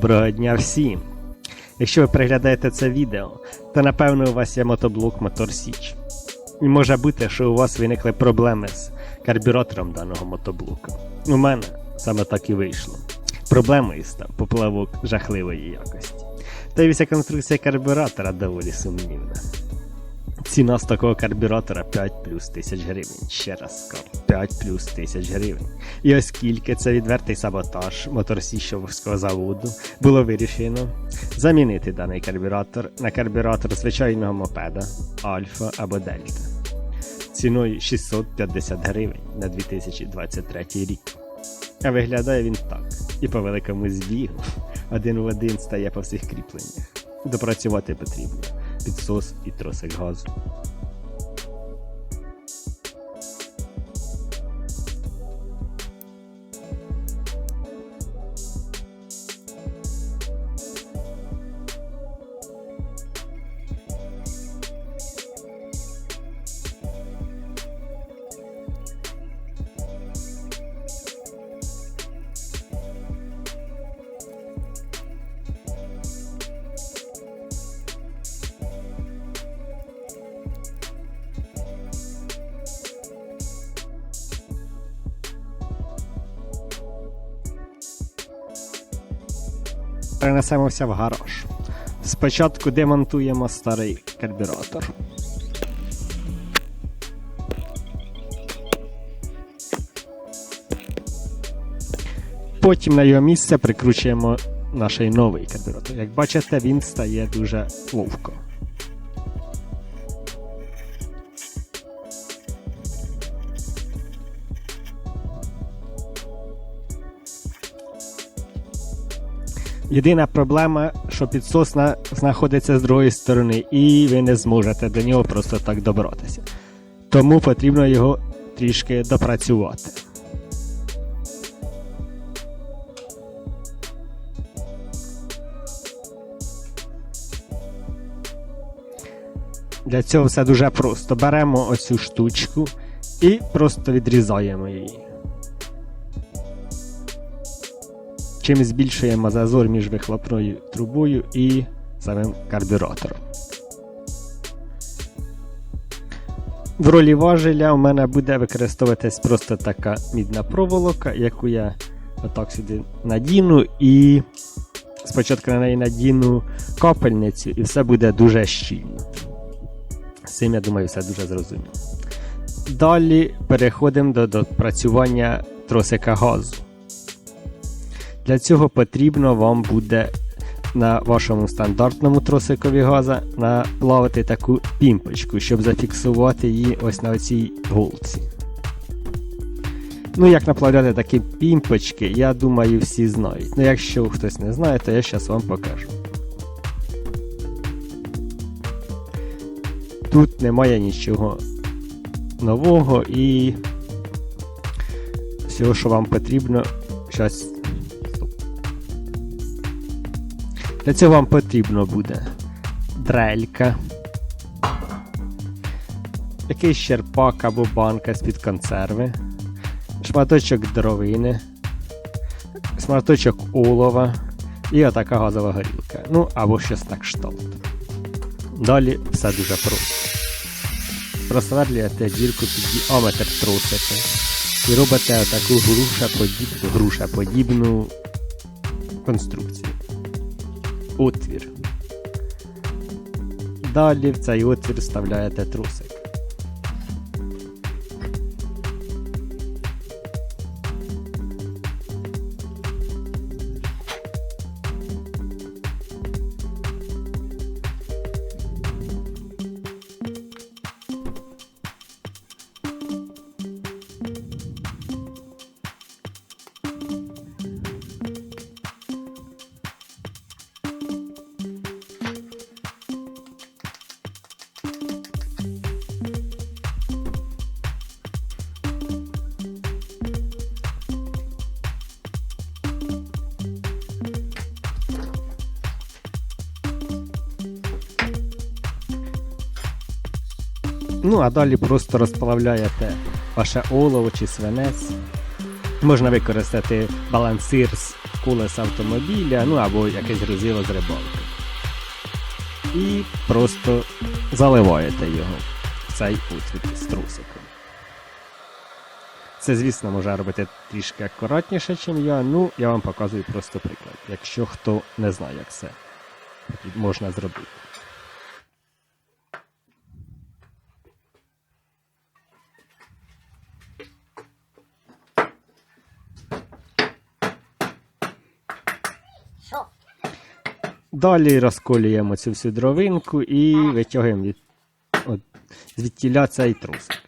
Доброго дня всім! Якщо ви переглядаєте це відео, то напевно у вас є мотоблок Мотор Січ. І може бути, що у вас виникли проблеми з карбюратором даного мотоблока. У мене саме так і вийшло. Проблемою став поплавок жахливої якості. Та й вся конструкція карбюратора доволі сумнівна. Ціна з такого карбюратора 5 плюс тисяч гривень. Ще раз скажу, 5 плюс тисяч гривень. І оскільки це відвертий саботаж моторсіщовського заводу, було вирішено замінити даний карбюратор на карбюратор звичайного мопеда Альфа або Дельта ціною 650 гривень на 2023 рік. А виглядає він так. І по великому збігу один в один стає по всіх кріпленнях. Допрацювати потрібно підсос і тросик газу. Перенесемося в гараж. Спочатку демонтуємо старий карбюратор. Потім на його місце прикручуємо наш новий карбюратор. Як бачите, він стає дуже ловко. Єдина проблема, що підсос на- знаходиться з другої сторони, і ви не зможете до нього просто так добратися. Тому потрібно його трішки допрацювати. Для цього все дуже просто. Беремо оцю штучку і просто відрізаємо її. Чим збільшуємо зазор між вихлопною трубою і самим карбюратором. В ролі важеля у мене буде використовуватись просто така мідна проволока, яку я отак сюди надіну, і спочатку на неї надіну капельницю, і все буде дуже щільно. Цим, я думаю, все дуже зрозуміло. Далі переходимо до допрацювання тросика газу. Для цього потрібно вам буде на вашому стандартному тросикові газа наплавити таку пімпочку, щоб зафіксувати її ось на цій голці. Ну, як наплавляти такі пімпочки, я думаю, всі знають. Ну, якщо хтось не знає, то я зараз вам покажу. Тут немає нічого нового і всього, що вам потрібно, зараз Для цього вам потрібно буде дрелька, якийсь черпак або банка з-під консерви, шматочок дровини, шматочок олова і отака газова горілка. Ну або щось так кшталт. Далі все дуже просто. Просверлюєте дірку під діаметр трусика і робите таку грушеподібну, грушеподібну конструкцію отвір. Далі в цей отвір вставляєте трусик. Ну, а далі просто розплавляєте ваше олово чи свинець. Можна використати балансир з колеса автомобіля, ну або якесь грузило з рибалки. І просто заливаєте його в цей отвір з трусиком. Це, звісно, може робити трішки акуратніше, ніж я. Ну, я вам показую просто приклад, якщо хто не знає, як це можна зробити. Далі розколюємо цю всю дровинку і витягуємо від, от, звідтіля цей трусик.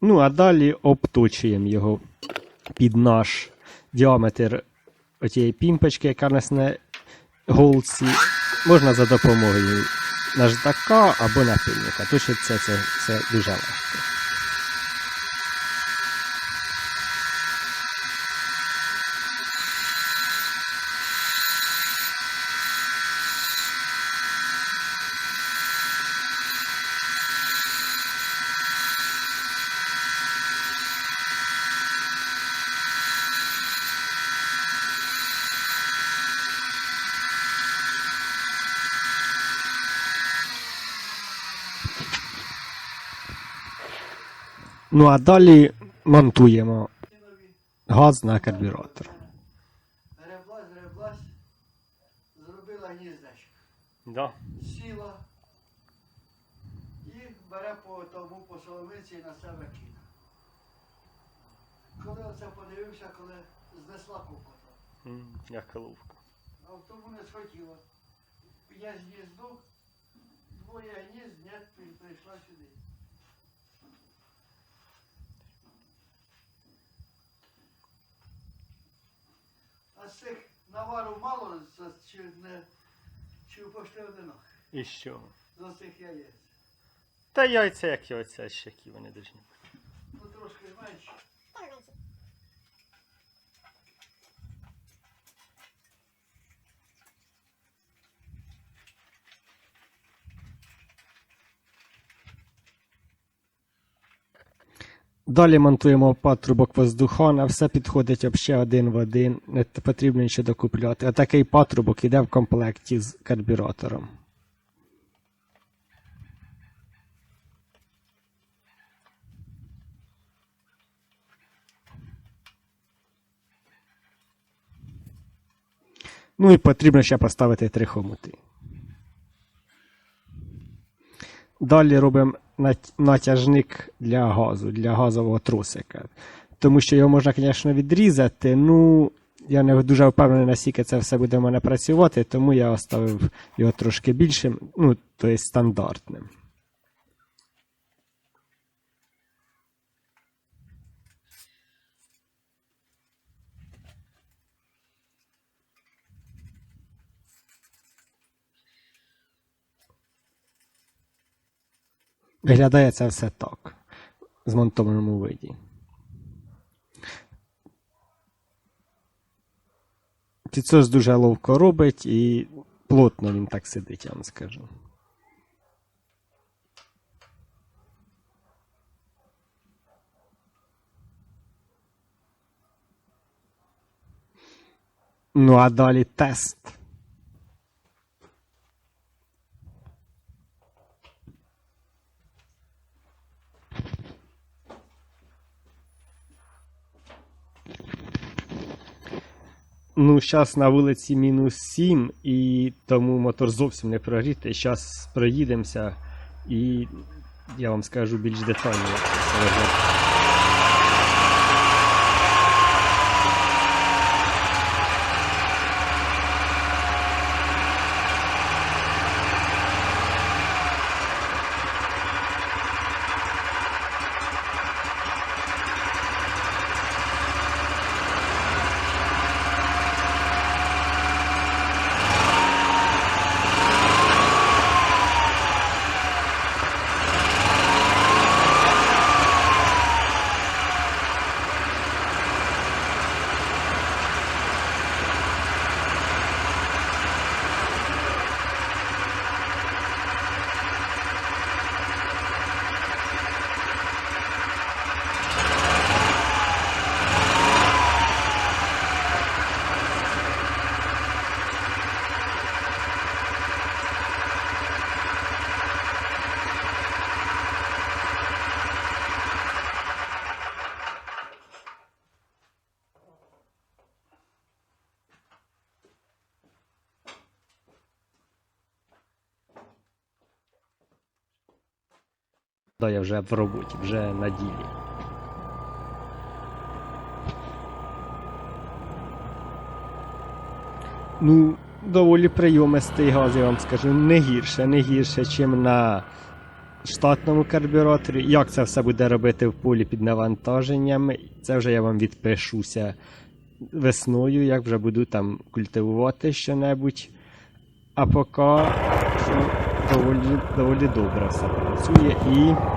Ну, а далі обточуємо його під наш діаметр отієї пімпочки, яка несне голці. Можна за допомогою наждака або напильника. Точить це, це, це дуже легко. Ну а далі монтуємо газ на карбюратор. Греблась, греблась, зробила гніздечко. Да. Сіла і бере по тому по соломиці і на себе кине. Коли оце подивився, коли знесла кукота, Як ловко. а в тому не схотіла. Я з гнізду, двоє гнізд, ні, при- прийшла сюди. З цих навару мало, чи не чи пошли одинок. І що? За цих яєць. Та яйця як яйця, ще які вони дожні. Ну трошки менше. Далі монтуємо патрубок воздухона, все підходить взагалі один в один, не потрібно нічого докупляти. А такий патрубок іде в комплекті з карбюратором. Ну і потрібно ще поставити три хомути. Далі робимо натяжник для газу, для газового трусика. Тому що його можна, звісно, відрізати. Ну, я не дуже впевнений, наскільки це все буде в мене працювати, тому я оставив його трошки більшим, ну, тобто стандартним. Виглядає це все так. В змонтованому виді. Підсос дуже ловко робить і плотно він так сидить, я вам скажу. Ну, а далі тест. Ну, зараз на вулиці мінус 7, і тому мотор зовсім не прогрітий. Зараз проїдемося і я вам скажу більш детально, то я вже в роботі, вже на ділі. Ну, доволі прийомистий газ, я вам скажу. Не гірше, не гірше, чим на штатному карбюраторі. Як це все буде робити в полі під навантаженням, це вже я вам відпишуся весною, як вже буду там культивувати що-небудь. А поки що доволі, доволі добре все працює і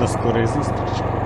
до скорої зустрічі.